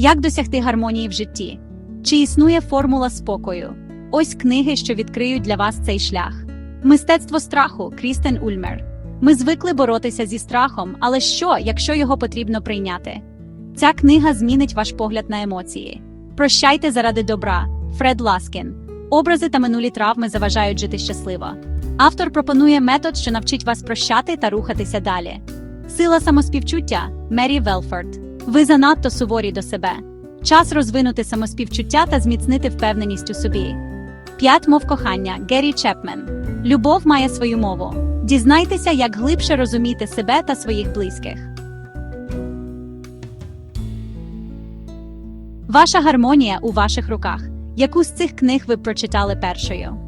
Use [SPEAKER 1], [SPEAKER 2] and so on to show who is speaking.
[SPEAKER 1] Як досягти гармонії в житті? Чи існує формула спокою? Ось книги, що відкриють для вас цей шлях. Мистецтво страху Крістен Ульмер. Ми звикли боротися зі страхом, але що, якщо його потрібно прийняти? Ця книга змінить ваш погляд на емоції. Прощайте заради добра. Фред Ласкін. Образи та минулі травми заважають жити щасливо. Автор пропонує метод, що навчить вас прощати та рухатися далі. Сила самоспівчуття Мері Велфорд. Ви занадто суворі до себе. Час розвинути самоспівчуття та зміцнити впевненість у собі. П'ять мов кохання Геррі Чепмен. Любов має свою мову. Дізнайтеся, як глибше розуміти себе та своїх близьких. Ваша гармонія у ваших руках. Яку з цих книг ви прочитали першою?